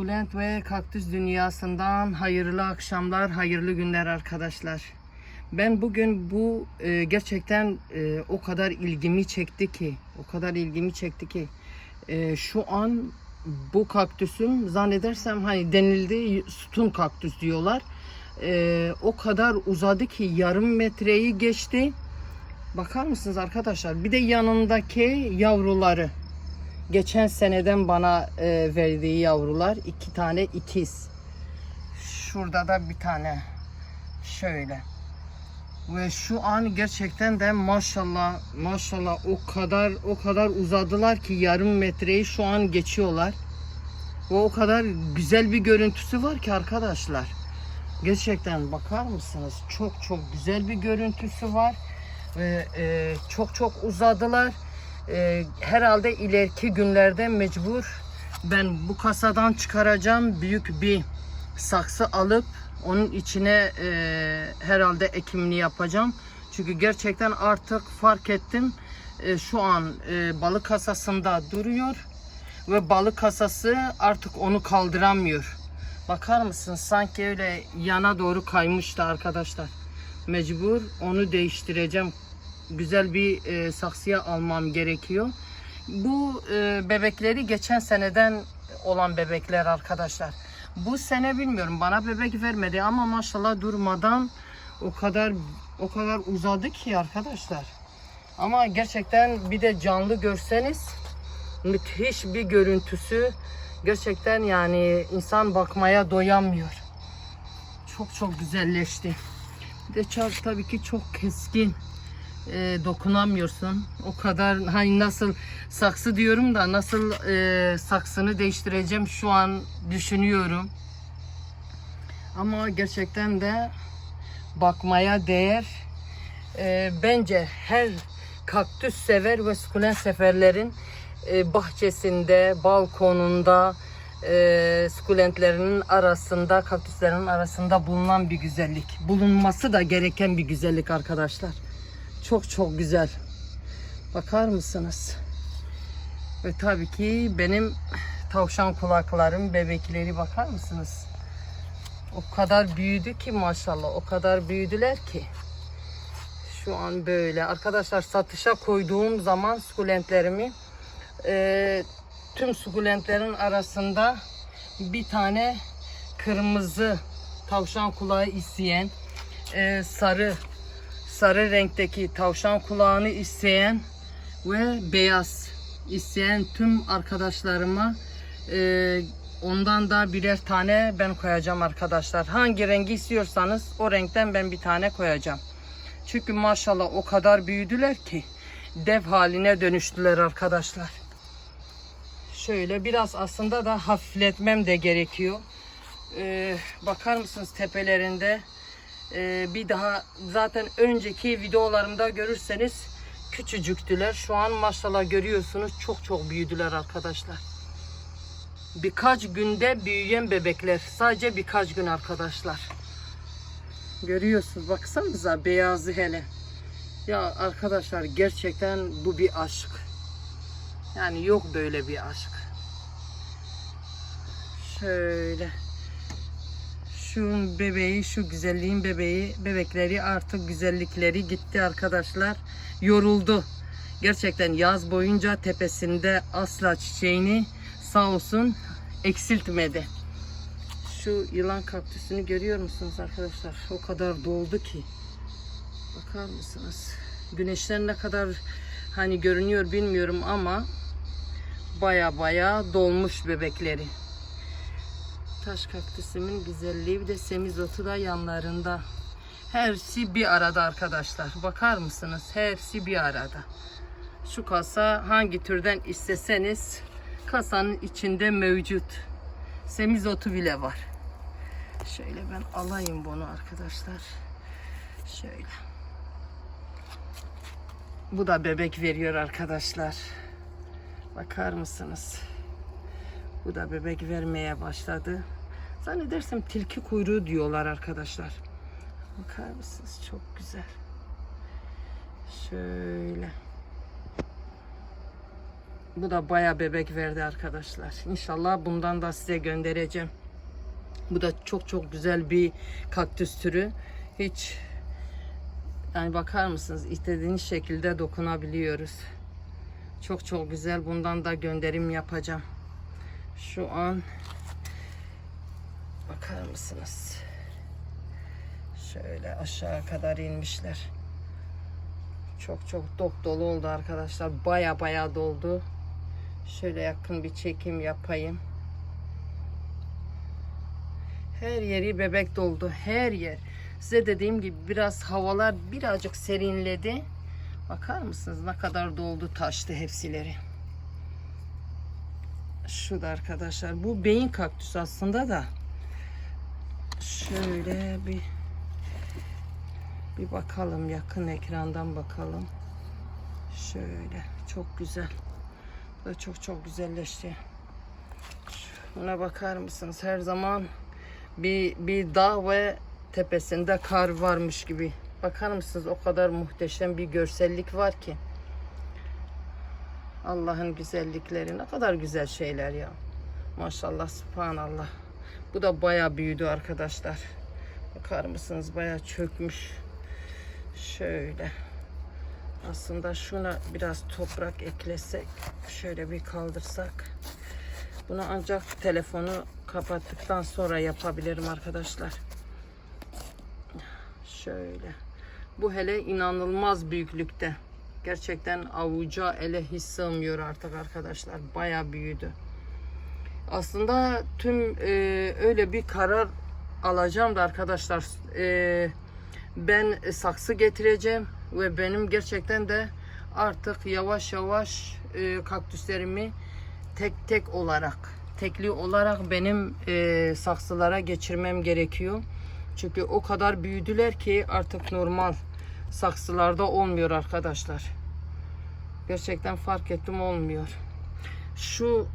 Sukulent ve kaktüs dünyasından hayırlı akşamlar, hayırlı günler arkadaşlar. Ben bugün bu e, gerçekten e, o kadar ilgimi çekti ki, o kadar ilgimi çekti ki e, şu an bu kaktüsün zannedersem hani denildi sütun kaktüs diyorlar. E, o kadar uzadı ki yarım metreyi geçti. Bakar mısınız arkadaşlar? Bir de yanındaki yavruları geçen seneden bana e, verdiği yavrular iki tane ikiz. Şurada da bir tane şöyle. Ve şu an gerçekten de maşallah maşallah o kadar o kadar uzadılar ki yarım metreyi şu an geçiyorlar. Ve o kadar güzel bir görüntüsü var ki arkadaşlar. Gerçekten bakar mısınız? Çok çok güzel bir görüntüsü var. Ve e, çok çok uzadılar. E, herhalde ileriki günlerde mecbur ben bu kasadan çıkaracağım büyük bir saksı alıp onun içine e, herhalde ekimini yapacağım. Çünkü gerçekten artık fark ettim e, şu an e, balık kasasında duruyor ve balık kasası artık onu kaldıramıyor. Bakar mısın sanki öyle yana doğru kaymıştı arkadaşlar. Mecbur onu değiştireceğim. Güzel bir e, saksıya almam gerekiyor. Bu e, bebekleri geçen seneden olan bebekler arkadaşlar. Bu sene bilmiyorum bana bebek vermedi ama maşallah durmadan o kadar o kadar uzadı ki arkadaşlar. Ama gerçekten bir de canlı görseniz müthiş bir görüntüsü. Gerçekten yani insan bakmaya doyamıyor. Çok çok güzelleşti. Bir de çar tabii ki çok keskin. E, dokunamıyorsun. O kadar hani nasıl saksı diyorum da nasıl e, saksını değiştireceğim şu an düşünüyorum. Ama gerçekten de bakmaya değer. E, bence her kaktüs sever ve sukulent severlerin e, bahçesinde, balkonunda, e, sukulentlerinin arasında, kaktüslerin arasında bulunan bir güzellik. Bulunması da gereken bir güzellik arkadaşlar. Çok çok güzel. Bakar mısınız? Ve tabii ki benim tavşan kulaklarım, bebekleri bakar mısınız? O kadar büyüdü ki maşallah. O kadar büyüdüler ki. Şu an böyle. Arkadaşlar satışa koyduğum zaman sukulentlerimi e, tüm sukulentlerin arasında bir tane kırmızı tavşan kulağı isteyen e, sarı sarı renkteki tavşan kulağını isteyen ve beyaz isteyen tüm arkadaşlarıma e, ondan da birer tane ben koyacağım arkadaşlar. Hangi rengi istiyorsanız o renkten ben bir tane koyacağım. Çünkü maşallah o kadar büyüdüler ki dev haline dönüştüler arkadaşlar. Şöyle biraz aslında da hafifletmem de gerekiyor. Ee, bakar mısınız tepelerinde ee, bir daha zaten önceki videolarımda görürseniz küçücüktüler. Şu an maşallah görüyorsunuz çok çok büyüdüler arkadaşlar. Birkaç günde büyüyen bebekler. Sadece birkaç gün arkadaşlar. Görüyorsunuz baksanıza beyazı hele. Ya arkadaşlar gerçekten bu bir aşk. Yani yok böyle bir aşk. Şöyle. Şu bebeği, şu güzelliğin bebeği, bebekleri artık güzellikleri gitti arkadaşlar. Yoruldu. Gerçekten yaz boyunca tepesinde asla çiçeğini sağ olsun eksiltmedi. Şu yılan kaktüsünü görüyor musunuz arkadaşlar? O kadar doldu ki. Bakar mısınız? Güneşten ne kadar hani görünüyor bilmiyorum ama baya baya dolmuş bebekleri. Taş kaktüsümün güzelliği bir de semizotu da yanlarında. Hepsi bir arada arkadaşlar. Bakar mısınız? Hepsi bir arada. Şu kasa hangi türden isteseniz kasanın içinde mevcut. Semizotu bile var. Şöyle ben alayım bunu arkadaşlar. Şöyle. Bu da bebek veriyor arkadaşlar. Bakar mısınız? Bu da bebek vermeye başladı. Zannedersem tilki kuyruğu diyorlar arkadaşlar. Bakar mısınız? Çok güzel. Şöyle. Bu da baya bebek verdi arkadaşlar. İnşallah bundan da size göndereceğim. Bu da çok çok güzel bir kaktüs türü. Hiç yani bakar mısınız istediğiniz şekilde dokunabiliyoruz. Çok çok güzel. Bundan da gönderim yapacağım. Şu an bakar mısınız? Şöyle aşağı kadar inmişler. Çok çok dop dolu oldu arkadaşlar. Baya baya doldu. Şöyle yakın bir çekim yapayım. Her yeri bebek doldu. Her yer. Size dediğim gibi biraz havalar birazcık serinledi. Bakar mısınız ne kadar doldu taştı hepsileri. Şu da arkadaşlar bu beyin kaktüs aslında da. Şöyle bir bir bakalım yakın ekrandan bakalım. Şöyle çok güzel. Da çok çok güzelleşti. Buna bakar mısınız? Her zaman bir bir dağ ve tepesinde kar varmış gibi. Bakar mısınız? O kadar muhteşem bir görsellik var ki. Allah'ın güzellikleri ne kadar güzel şeyler ya. Maşallah, subhanallah. Bu da baya büyüdü arkadaşlar. Bakar mısınız? Baya çökmüş. Şöyle. Aslında şuna biraz toprak eklesek, şöyle bir kaldırsak. Bunu ancak telefonu kapattıktan sonra yapabilirim arkadaşlar. Şöyle. Bu hele inanılmaz büyüklükte. Gerçekten avuca ele hiç sığmıyor artık arkadaşlar. Baya büyüdü. Aslında tüm e, öyle bir karar alacağım da arkadaşlar. E, ben saksı getireceğim ve benim gerçekten de artık yavaş yavaş e, kaktüslerimi tek tek olarak tekli olarak benim e, saksılara geçirmem gerekiyor. Çünkü o kadar büyüdüler ki artık normal saksılarda olmuyor arkadaşlar. Gerçekten fark ettim olmuyor. Şu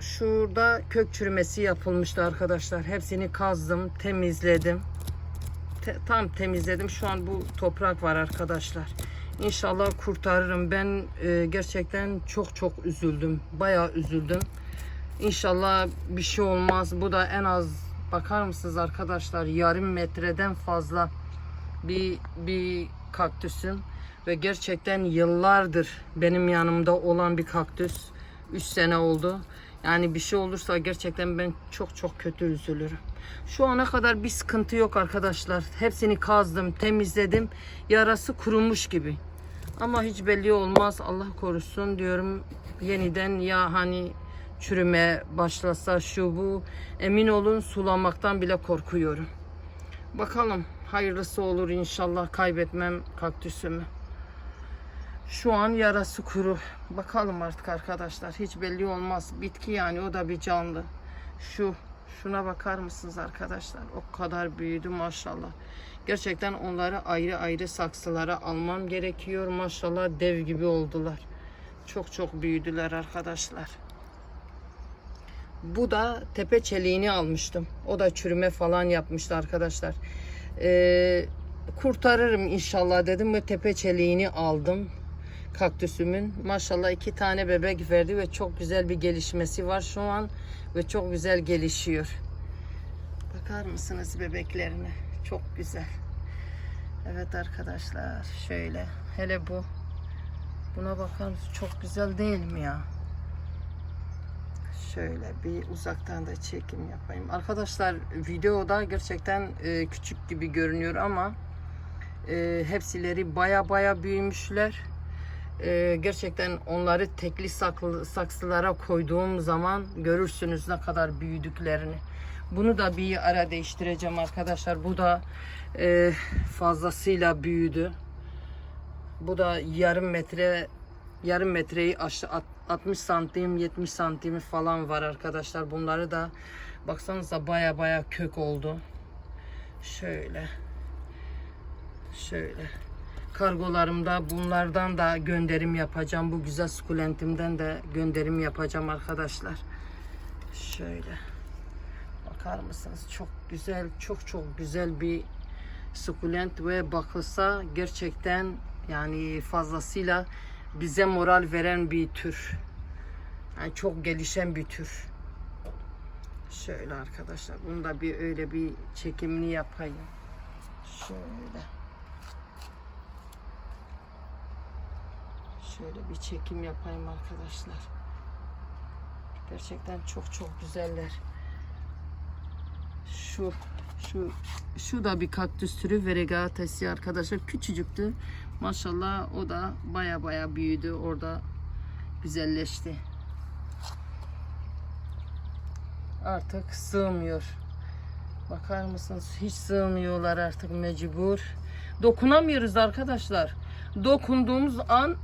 şurada kök çürümesi yapılmıştı arkadaşlar. Hepsini kazdım, temizledim. Te- tam temizledim. Şu an bu toprak var arkadaşlar. İnşallah kurtarırım. Ben e, gerçekten çok çok üzüldüm. Bayağı üzüldüm. İnşallah bir şey olmaz. Bu da en az bakar mısınız arkadaşlar yarım metreden fazla bir bir kaktüsüm ve gerçekten yıllardır benim yanımda olan bir kaktüs 3 sene oldu. Yani bir şey olursa gerçekten ben çok çok kötü üzülürüm. Şu ana kadar bir sıkıntı yok arkadaşlar. Hepsini kazdım, temizledim. Yarası kurumuş gibi. Ama hiç belli olmaz. Allah korusun diyorum. Yeniden ya hani çürüme başlasa şu bu. Emin olun sulamaktan bile korkuyorum. Bakalım hayırlısı olur inşallah kaybetmem kaktüsümü. Şu an yarası kuru. Bakalım artık arkadaşlar. Hiç belli olmaz. Bitki yani o da bir canlı. Şu şuna bakar mısınız arkadaşlar? O kadar büyüdü maşallah. Gerçekten onları ayrı ayrı saksılara almam gerekiyor. Maşallah dev gibi oldular. Çok çok büyüdüler arkadaşlar. Bu da tepe çeliğini almıştım. O da çürüme falan yapmıştı arkadaşlar. Ee, kurtarırım inşallah dedim ve tepe çeliğini aldım kaktüsümün. Maşallah iki tane bebek verdi ve çok güzel bir gelişmesi var şu an ve çok güzel gelişiyor. Bakar mısınız bebeklerine? Çok güzel. Evet arkadaşlar şöyle hele bu buna bakar mısınız? Çok güzel değil mi ya? Şöyle bir uzaktan da çekim yapayım. Arkadaşlar videoda gerçekten e, küçük gibi görünüyor ama e, hepsileri baya baya büyümüşler. E, gerçekten onları tekli saklı, saksılara koyduğum zaman görürsünüz ne kadar büyüdüklerini. Bunu da bir ara değiştireceğim arkadaşlar. Bu da e, fazlasıyla büyüdü. Bu da yarım metre yarım metreyi aşağı at- 60 santim 70 santimi falan var arkadaşlar. Bunları da baksanıza baya baya kök oldu. Şöyle. Şöyle. Kargolarımda bunlardan da gönderim yapacağım. Bu güzel sukulentimden de gönderim yapacağım arkadaşlar. Şöyle. Bakar mısınız? Çok güzel, çok çok güzel bir sukulent ve bakılsa gerçekten yani fazlasıyla bize moral veren bir tür. Yani çok gelişen bir tür. Şöyle arkadaşlar. Bunu da bir öyle bir çekimini yapayım. Şöyle. Şöyle bir çekim yapayım arkadaşlar. Gerçekten çok çok güzeller. Şu şu şu da bir kaktüs türü Variegatesi arkadaşlar. Küçücüktü. Maşallah o da baya baya büyüdü. Orada güzelleşti. Artık sığmıyor. Bakar mısınız? Hiç sığmıyorlar artık mecbur. Dokunamıyoruz arkadaşlar. Dokunduğumuz an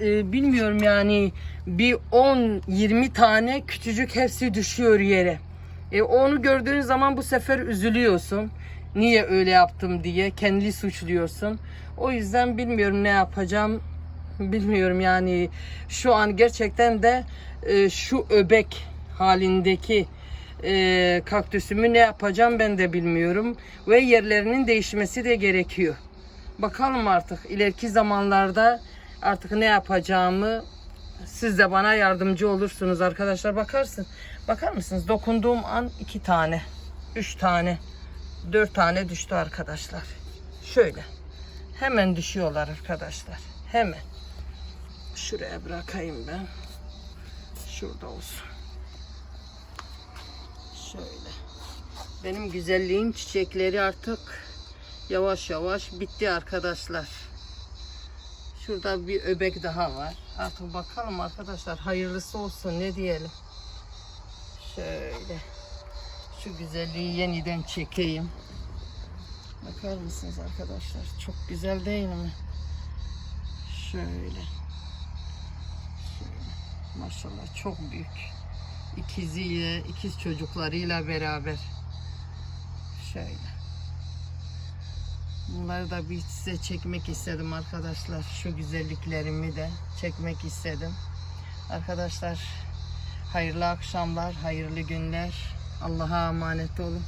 e, bilmiyorum yani bir 10-20 tane küçücük hepsi düşüyor yere. E, onu gördüğün zaman bu sefer üzülüyorsun. Niye öyle yaptım diye kendi suçluyorsun. O yüzden bilmiyorum ne yapacağım. Bilmiyorum yani şu an gerçekten de e, şu öbek halindeki e, kaktüsümü ne yapacağım ben de bilmiyorum. Ve yerlerinin değişmesi de gerekiyor. Bakalım artık ileriki zamanlarda artık ne yapacağımı siz de bana yardımcı olursunuz arkadaşlar. Bakarsın. Bakar mısınız? Dokunduğum an iki tane, üç tane, dört tane düştü arkadaşlar. Şöyle. Hemen düşüyorlar arkadaşlar. Hemen. Şuraya bırakayım ben. Şurada olsun. Şöyle. Benim güzelliğin çiçekleri artık yavaş yavaş bitti arkadaşlar. Şurada bir öbek daha var. Artık bakalım arkadaşlar hayırlısı olsun ne diyelim. Şöyle. Şu güzelliği yeniden çekeyim. Bakar mısınız arkadaşlar? Çok güzel değil mi? Şöyle. Şöyle. Maşallah çok büyük. İkiziyle, ikiz çocuklarıyla beraber. Şöyle. Bunları da bir size çekmek istedim arkadaşlar. Şu güzelliklerimi de çekmek istedim. Arkadaşlar hayırlı akşamlar, hayırlı günler. Allah'a emanet olun.